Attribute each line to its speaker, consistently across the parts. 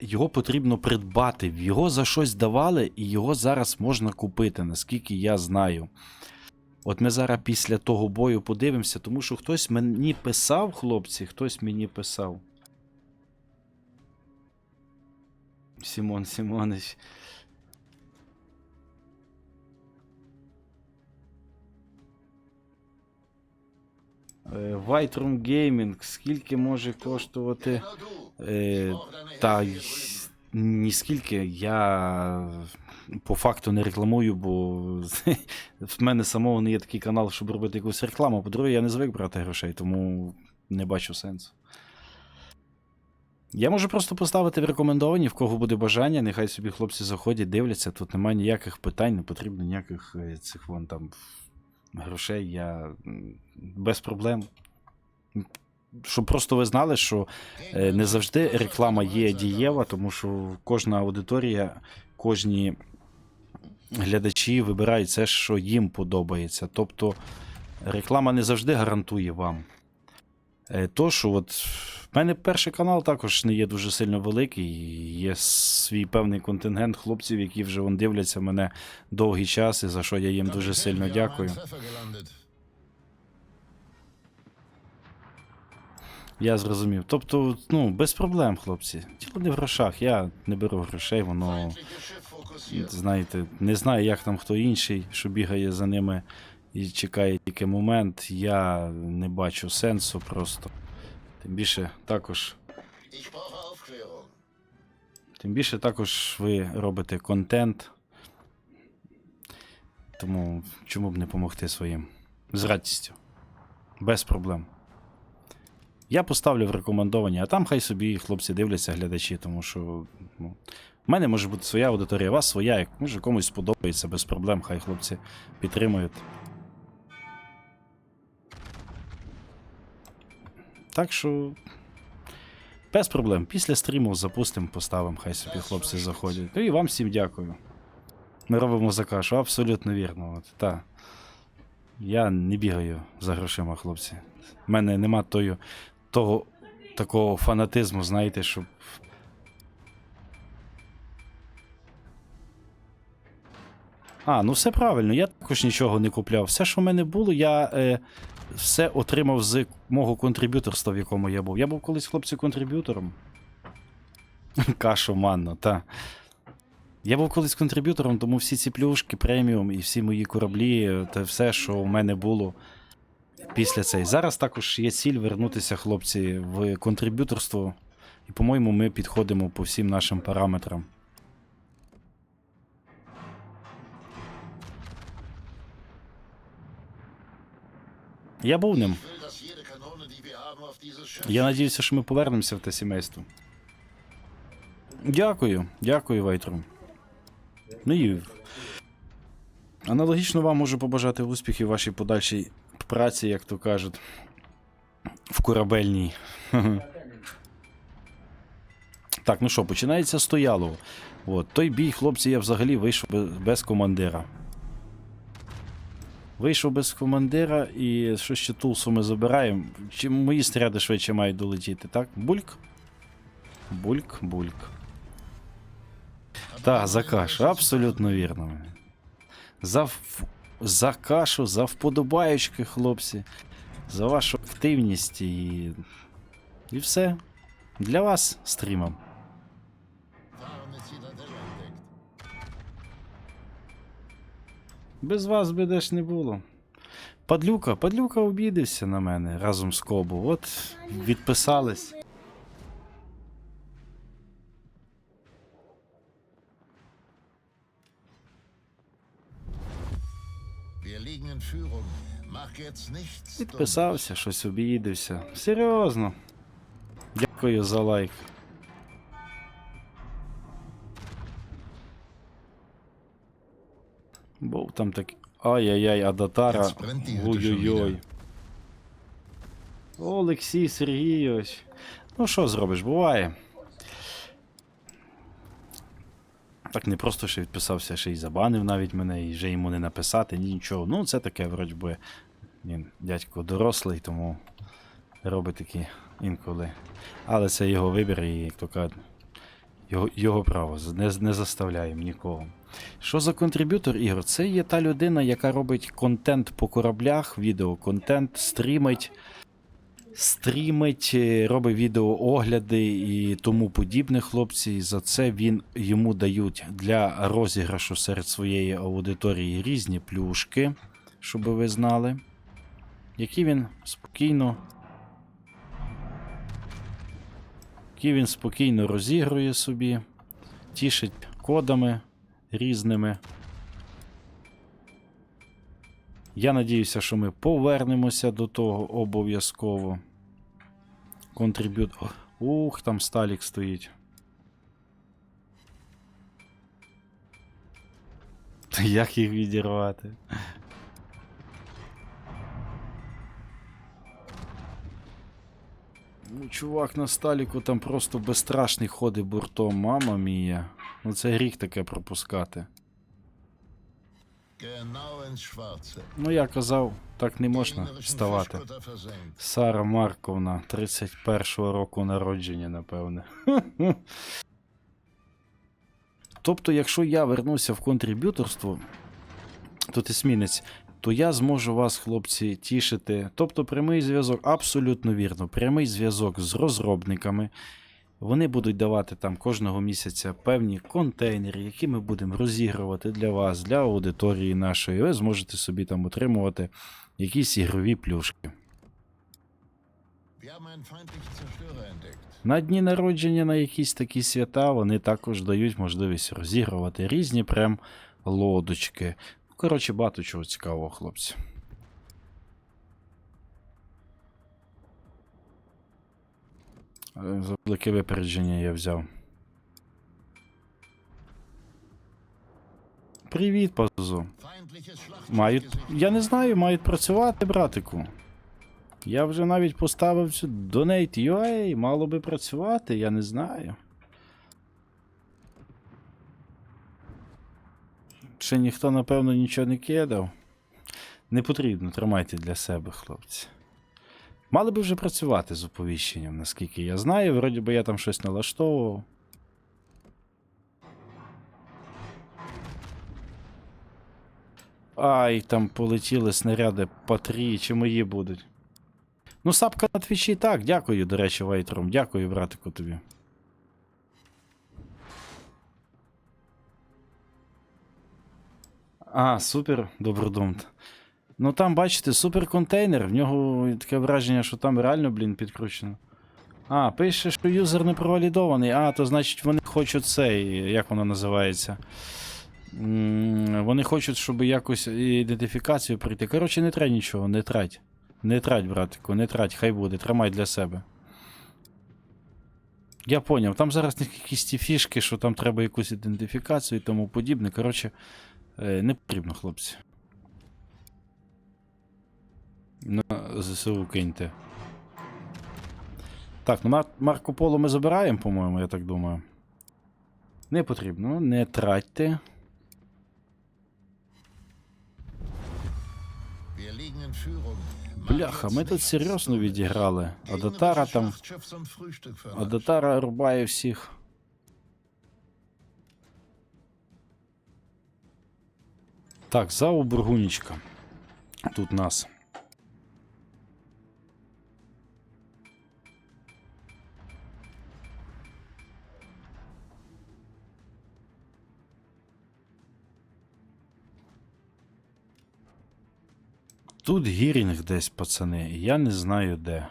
Speaker 1: його потрібно придбати. Його за щось давали, і його зараз можна купити, наскільки я знаю. От ми зараз після того бою подивимося, тому що хтось мені писав, хлопці, хтось мені писав. Сімон Сімонич. White Room Gaming, скільки може коштувати? Е, та ні. Я по факту не рекламую, бо в мене самого не є такий канал, щоб робити якусь рекламу. По-друге, я не звик брати грошей, тому не бачу сенсу. Я можу просто поставити в рекомендовані, в кого буде бажання, нехай собі хлопці заходять, дивляться, тут немає ніяких питань, не потрібно ніяких е, цих вон там грошей. Я без проблем. Щоб просто ви знали, що е, не завжди реклама є дієва, тому що кожна аудиторія, кожні глядачі вибирають це, що їм подобається. Тобто реклама не завжди гарантує вам. Е, То, що от в мене перший канал також не є дуже сильно великий. Є свій певний контингент хлопців, які вже вон дивляться мене довгий час, і за що я їм дуже сильно дякую. Я зрозумів. Тобто, ну, без проблем, хлопці. Діло не в грошах. Я не беру грошей, воно, знаєте, не знаю, як там хто інший, що бігає за ними і чекає тільки момент. Я не бачу сенсу просто. Тим більше також. Тим більше також ви робите контент. Тому чому б не допомогти своїм? З радістю. Без проблем. Я поставлю в рекомендовані, а там хай собі хлопці дивляться, глядачі, тому що ну, в мене може бути своя аудиторія, у вас своя, як може комусь сподобається без проблем, хай хлопці підтримують. Так що. Без проблем. Після стріму запустимо, поставимо, хай собі хлопці заходять. Ну і вам всім дякую. Ми робимо за кашу, абсолютно вірно. От, та. Я не бігаю за грошима, хлопці. У мене нема тою, того такого фанатизму, знаєте, щоб. А, ну все правильно, я також нічого не купляв. Все, що в мене було, я е, все отримав з мого контриб'юторства, в якому я був. Я був колись хлопці контриб'ютором. Кашу манно, та. Я був колись контриб'ютором, тому всі ці плюшки, преміум і всі мої кораблі, е, та все, що у мене було після цей. Зараз також є ціль вернутися, хлопці, в контриб'юторство. І, по-моєму, ми підходимо по всім нашим параметрам. Я був ним. Я надіюся, що ми повернемося в те сімейство. Дякую, дякую, Вайтру. Ну і аналогічно вам можу побажати успіхів вашій подальшій праці, як то кажуть, в корабельній. Так, ну що, починається стояло. От, той бій, хлопці, я взагалі вийшов без командира. Вийшов без командира і що ще тулсу ми забираємо. Чи мої снаряди швидше мають долетіти, так? Бульк? Бульк, бульк. Так, за кашу, абсолютно вірно. За, за кашу, за вподобаючки, хлопці, за вашу активність і. І все. Для вас стрімом. Без вас би де ж не було. Падлюка, падлюка обідався на мене разом з Кобу. От відписались. Підписався, щось обідався. Серйозно. Дякую за лайк. Там так. Ай-яй-яй, Адатара. Ой-ой-ой. Олексій Сергійович. Ну що зробиш, буває. Так не просто ще відписався, ще й забанив навіть мене, і вже йому не написати, ні нічого. Ну, це таке, вроді би. Він дядько дорослий, тому робить такі інколи. Але це його вибір, і як то кажуть, Його, його право, не, не заставляємо нікого. Що за контриб'ютор ігор? Це є та людина, яка робить контент по кораблях, відеоконтент, стрімить, стрімить, е, робить відеоогляди і тому подібне, хлопці. І за це він йому дають для розіграшу серед своєї аудиторії різні плюшки, щоб ви знали, які він спокійно. Які він спокійно розігрує собі, тішить кодами різними. Я надіюся, що ми повернемося до того обов'язково. Контриб'ют. Ух, там Сталік стоїть. Та Як їх відірвати? Ну, чувак на Сталіку там просто безстрашний ходить буртом, мама мія. Ну це гріх таке пропускати. Ну я казав, так не можна вставати. Сара Марковна, 31-го року народження, напевне. Тобто, якщо я вернуся в контриб'юторство, тут есмінець, то я зможу вас, хлопці, тішити. Тобто прямий зв'язок, абсолютно вірно, прямий зв'язок з розробниками. Вони будуть давати там кожного місяця певні контейнери, які ми будемо розігрувати для вас, для аудиторії нашої. Ви зможете собі там отримувати якісь ігрові плюшки. На дні народження на якісь такі свята вони також дають можливість розігрувати різні прям лодочки. Коротше, багато чого цікавого, хлопці. За велике випередження я взяв. Привіт, Пазу. Мають. Я не знаю, мають працювати, братику. Я вже навіть поставив цю Donate UA, мало би працювати, я не знаю. Ще ніхто, напевно, нічого не кидав. Не потрібно, тримайте для себе, хлопці. Мали би вже працювати з оповіщенням, наскільки я знаю. Вроді би я там щось налаштовував. Ай, там полетіли снаряди по три, чи мої будуть. Ну, сапка на твічі так, дякую, до речі, Вейтром. Дякую, братику, тобі. А, супер, добродумт. Ну там, бачите, супер контейнер. В нього таке враження, що там реально, блін, підкручено. А, пише, що юзер не провалідований. А, то значить вони хочуть цей, як воно називається. Вони хочуть, щоб якось ідентифікацію прийти. Коротше, не трать нічого, не трать. Не трать, братику, не трать, хай буде, тримай для себе. Я поняв, там зараз якісь ті фішки, що там треба якусь ідентифікацію і тому подібне. Коротше, е, не потрібно, хлопці. На ЗСУ киньте. Так, ну Мар- Марко Поло ми забираємо, по-моєму, я так думаю. Не потрібно, не тратьте. Бляха, ми тут серйозно відіграли. А Датара там.
Speaker 2: Schlachtschiff zum Frühstück
Speaker 1: А
Speaker 2: verarscht.
Speaker 1: Датара рубає всіх. Так, ЗАУ Бургунічка. Тут нас. Тут гірінг десь, пацани, я не знаю де.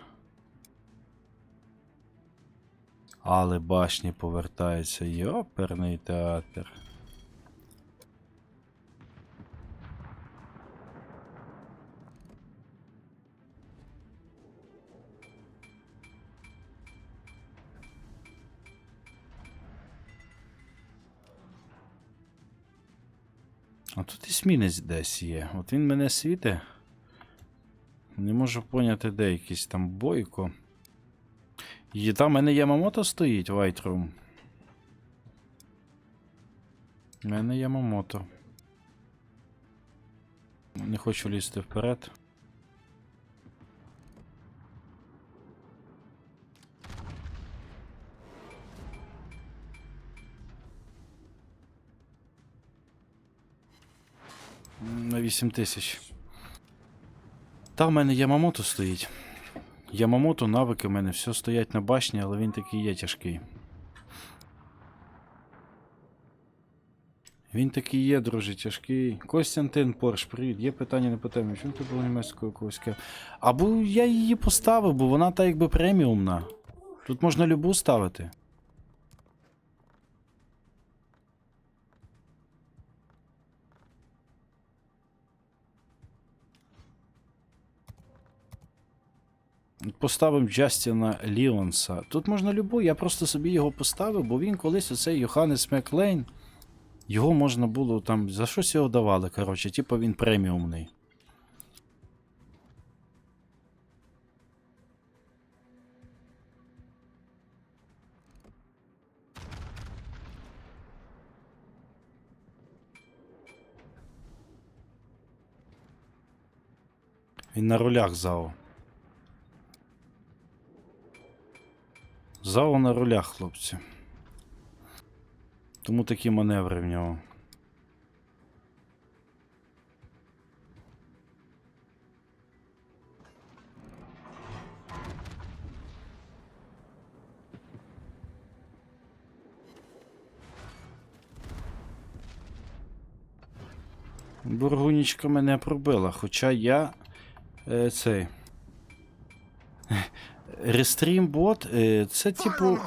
Speaker 1: Але башні повертаються. Йоперний театр. А тут і смінець десь є. От він мене світить. Не можу поняти, де якийсь там бойко. І там в мене Ямамото стоїть Вайтрум. У мене Ямамото. Не хочу лізти вперед. На 8 тисяч. Та в мене Ямамото стоїть. Ямамото, навики в мене все стоять на башні, але він такий є тяжкий. Він такий є, друже, тяжкий. Костянтин Порш, привіт. Є питання не по темі. Чому ти було німецькою когось? Або я її поставив, бо вона та якби преміумна. Тут можна любу ставити. Поставимо Джастіна Ліонса. Тут можна любу, я просто собі його поставив, бо він колись оцей Йоханнес Маклейн. Його можна було там. За щось його давали, коротше, типу він преміумний. Він на рулях ЗАО. ЗАО на рулях, хлопці. Тому такі маневри в нього. Бургунічка мене пробила, хоча я е, цей. Рестрім бот, е, це типу.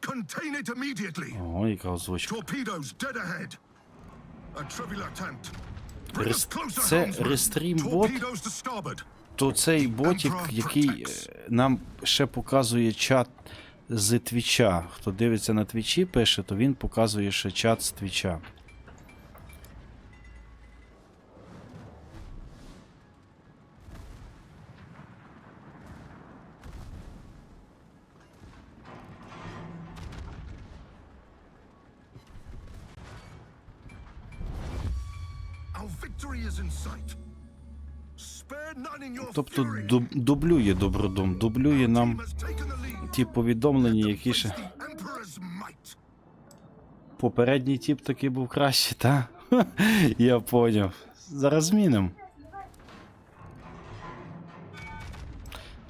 Speaker 3: Contain it immediately!
Speaker 1: О, яка озвучка.
Speaker 3: Torpedoes dead ahead! A
Speaker 1: це рестрім бот.
Speaker 3: Torpedoes!
Speaker 1: То цей ботик, який е, нам ще показує чат з Твіча. Хто дивиться на Твічі, пише, то він показує ще чат з Твіча. Тобто дуб- дублює Добродум, дублює нам ті повідомлення, які ще. Попередній тип таки був кращий, та? Я поняв. Зараз зміним.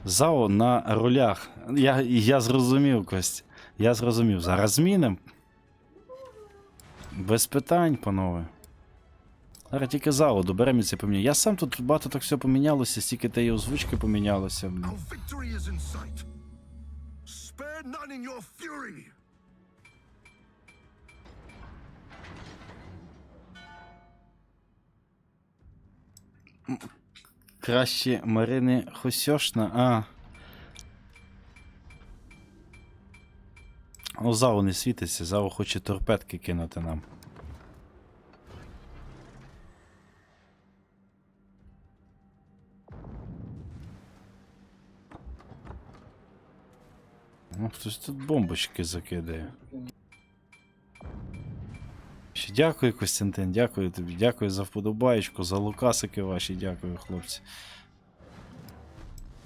Speaker 1: ЗАО на рулях. Я, я зрозумів, Кость. Я зрозумів. Зараз зміним. Без питань, панове. Зараз тільки ЗАО доберемо і поміняємо. Я сам тут багато так все помінялося, стільки та і озвучки помінялося. Краще Марини Хосьошна, а. О, ЗАО не світиться, ЗАО хоче торпедки кинути нам. Ну, хтось тут бомбочки закидає. Ще Дякую, Костянтин, дякую тобі. Дякую за вподобаєчку, за лукасики ваші, дякую, хлопці.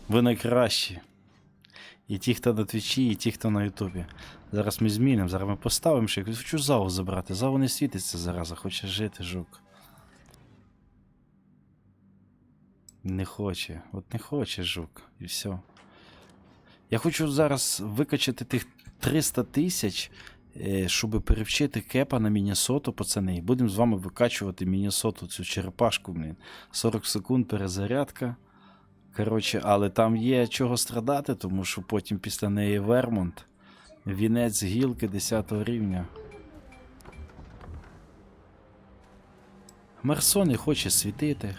Speaker 1: Ви найкращі. І ті, хто на Твічі, і ті, хто на Ютубі. Зараз ми змінимо, зараз ми поставимо ще. якусь- Хочу залу забрати. Залу не світиться зараза, хоче жити, жук. Не хоче. От не хоче жук. І все. Я хочу зараз викачати тих 300 тисяч, е, щоб перевчити кепа на Міннесоту, пацани. Будемо з вами викачувати Міннесоту, цю черепашку, блін. 40 секунд перезарядка. Коротше, але там є чого страдати, тому що потім після неї Вермонт. Вінець гілки 10 рівня. Марсон не хоче світити.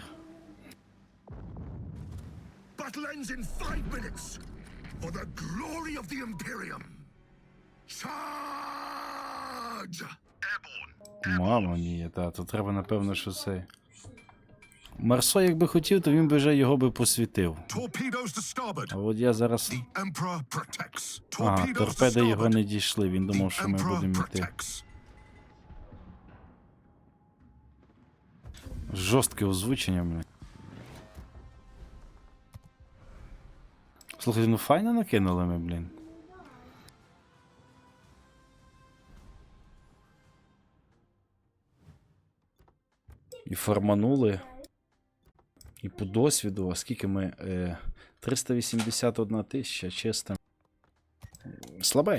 Speaker 3: Glory of the Imperium. Charge! Airborne.
Speaker 1: Мама мія, та, то треба, напевно, що це. Марсо, якби хотів, то він би вже його би посвітив. А от я зараз. Ага, торпеди його не дійшли. Він думав, що ми будемо йти. Жорстке озвучення, блін. Слухайте, ну файно накинули ми, блін. І форманули. І по досвіду, а скільки ми. Е, 381 тисяча, чисто. Слабенько.